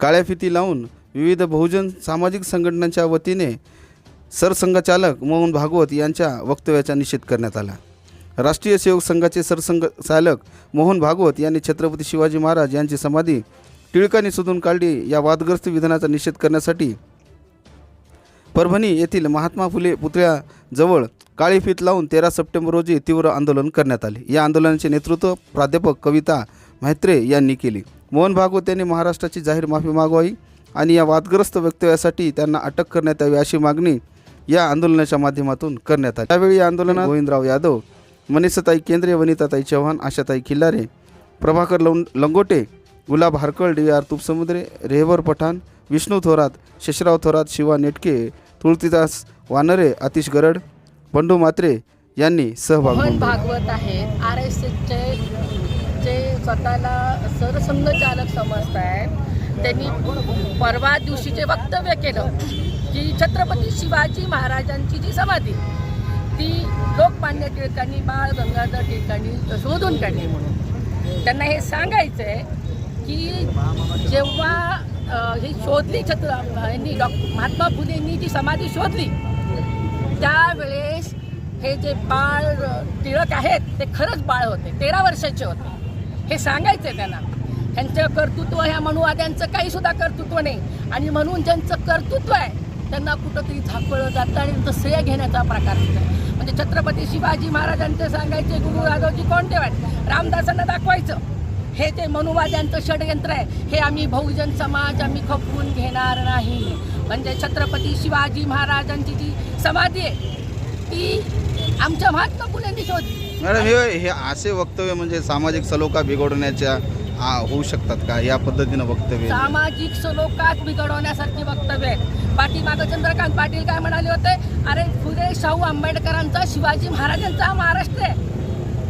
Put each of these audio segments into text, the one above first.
काळ्या फिती लावून विविध बहुजन सामाजिक संघटनांच्या वतीने सरसंघचालक मोहन भागवत यांच्या वक्तव्याचा निषेध करण्यात आला. राष्ट्रीय सेवक संघाचे सरसंघ चालक मोहन भागवत यांनी छत्रपती शिवाजी महाराज यांची समाधी टिळकांनी शोधून काढली या वादग्रस्त विधानाचा निषेध करण्यासाठी परभणी येथील महात्मा फुले पुतळ्याजवळ काळी फीत लावून तेरा सप्टेंबर रोजी तीव्र आंदोलन करण्यात आले. या आंदोलनाचे नेतृत्व प्राध्यापक कविता म्हात्रे यांनी केली. मोहन भागवत यांनी महाराष्ट्राची जाहीर माफी मागवावी आणि या वादग्रस्त वक्तव्यासाठी त्यांना अटक करण्यात यावी अशी मागणी या आंदोलनाच्या माध्यमातून करण्यात आली. त्यावेळी या आंदोलनात गोविंदराव यादव मनीषाताई केंद्रे वनिताताई चव्हाण आशाताई खिल्लारे प्रभाकर लवं लंगोटे गुलाब हरकळ डी आर तुपसमुद्रे रेहवर पठाण विष्णू थोरात शशराव थोरात शिवा नेटके तुळतीदास वानरे आतिश गरड बंडू मात्रे यांनी सहभाग भागवत आहेत. आर एस एसचे स्वतःला सरसंघचालक समजत आहेत त्यांनी परवा दिवशीचे वक्तव्य केलं की छत्रपती शिवाजी महाराजांची जी समाधी ती लोकमान्य टिळकांनी बाळ गंगाधर टिळकांनी शोधून काढली म्हणून. त्यांना हे सांगायचं आहे की जेव्हा ही शोधली छत्र यांनी डॉ महात्मा फुलेंनी जी समाधी शोधली त्यावेळेस हे जे बाळ टिळक आहेत ते खरंच बाळ होते तेरा वर्षाचे होते. हे सांगायचं त्यांना. ह्यांचं कर्तृत्व ह्या मनुवाद्यांचं काही सुद्धा कर्तृत्व नाही. आणि म्हणून ज्यांचं कर्तृत्व आहे त्यांना कुठंतरी झापळलं जातं आणि त्यांचं श्रेय घेण्याचा प्रकार तिथं आहे. म्हणजे छत्रपती शिवाजी महाराजांचे सांगायचे गुरु राघवजी कोणते वाट रामदासांना दाखवायचं. हे ते मनुवाद्यांचं षडयंत्र आहे. हे आम्ही बहुजन समाज आम्ही खपवून घेणार नाही. म्हणजे छत्रपती शिवाजी महाराजांची जी समाधी आहे ती आमच्या महात्मा फुलेंनी शोधली मॅडम हे हे असे वक्तव्य म्हणजे सामाजिक सलोखा बिघडवण्याच्या आ, होऊ शकतात का? या पद्धतीनं वक्तव्य? सामाजिक सलोखात बिघडवण्यासारखी वक्तव्य. आहेत पाठीमागं चंद्रकांत पाटील काय म्हणाले होते? अरे फुले शाहू आंबेडकरांचा शिवाजी महाराजांचा हा महाराष्ट्र आहे.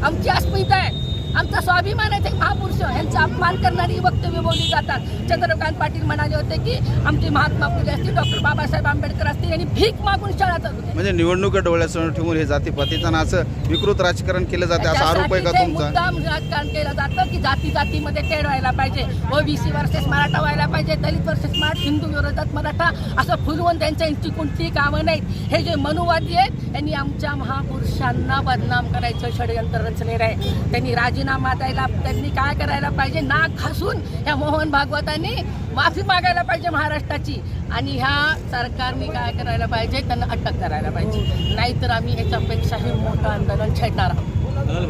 आमची अस्मिता आहे. आमचा स्वाभिमान आहे ते महापुरुष यांचा अपमान करणारी वक्तव्य बोलली जातात. चंद्रकांत पाटील म्हणाले होते की आमचे महात्मा फुले असतील डॉक्टर बाबासाहेब आंबेडकर असतील यांनी भीक मागून शाळा चालू म्हणजे निवडणुका डोळ्यासमोर ठेवून हे जातीपातीचं असं विकृत राजकारण केलं जाते असा आरोप आहे का तुमचा? राजकारण केलं जातं की जाती जातीमध्ये तेढ व्हायला पाहिजे. ओबीसी वर्सेस मराठा व्हायला पाहिजे दलित वर्सेस मराठा हिंदू विरोधात मराठा असं फुलवून त्यांच्या यांची कोणतीही कामं नाहीत. हे जे मनुवादी आहेत यांनी आमच्या महापुरुषांना बदनाम करायचं षडयंत्र रचलेलं आहे. त्यांनी राजीनामा मातायला त्यांनी काय करायला पाहिजे? नाक घासून ह्या मोहन भागवतांनी माफी मागायला पाहिजे महाराष्ट्राची. आणि ह्या सरकारने काय करायला पाहिजे? त्यांना अटक करायला पाहिजे. नाहीतर आम्ही ह्याच्यापेक्षाही मोठं आंदोलन छेडणार आहोत.